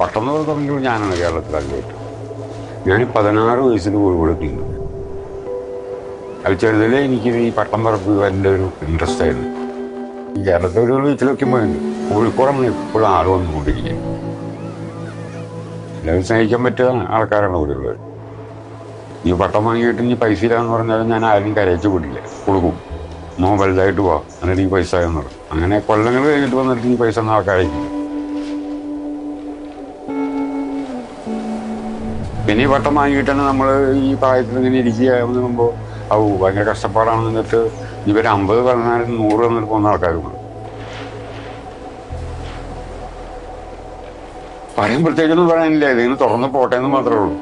പട്ടം എന്ന് തുടങ്ങിയത് ഞാനാണ് കേരളത്തിൽ ആദ്യമായിട്ട് ഞാൻ പതിനാറ് വയസ്സിൽ പോയി കൊടുക്കുന്നു അത് ചെറുതിലേ എനിക്ക് ഈ പട്ടം പറപ്പ് എന്റെ ഒരു ഇൻട്രസ്റ്റ് ആയിരുന്നു. ഈ കേരളത്തിൽ ഒരു വീട്ടിലൊക്കെ പോയിട്ടുണ്ട് കോഴിക്കോടാണ് എപ്പോഴും ആൾ വന്നുകൊണ്ടിരിക്കുന്നത് എല്ലാവരും സ്നേഹിക്കാൻ പറ്റിയ ആൾക്കാരാണ് ഇവിടെ ഉള്ളത്. ഈ പട്ടം വാങ്ങിയിട്ട് ഇനി പൈസ ഇല്ലാന്ന് പറഞ്ഞാൽ ഞാൻ ആരും കരയിച്ചു വിടില്ല. കൊടുക്കും. മോൻ വലുതായിട്ട് പോവാം. എന്നിട്ട് ഈ പൈസ എന്ന് പറയും അങ്ങനെ കൊല്ലങ്ങൾ കഴിഞ്ഞിട്ട് വന്നിട്ട് ഈ പൈസ ഒന്നും ആൾക്കാരായിരിക്കും പിന്നെ ഈ പട്ടം വാങ്ങിയിട്ടാണ് നമ്മൾ ഈ പ്രായത്തിൽ ഇങ്ങനെ ഇരിക്കുക എന്നുമ്പോൾ ഔ ഭയങ്കര കഷ്ടപ്പാടാണ് എന്നിട്ട് ഇവർ അമ്പത് പറഞ്ഞാലും നൂറ് എന്നിട്ട് പോകുന്ന ആൾക്കാരുണ്ട്. പറയുമ്പോഴത്തേക്കൊന്നും പറയാനില്ല ഇതിങ്ങനെ തുറന്ന് പോട്ടെ എന്ന് മാത്രമേ ഉള്ളൂ.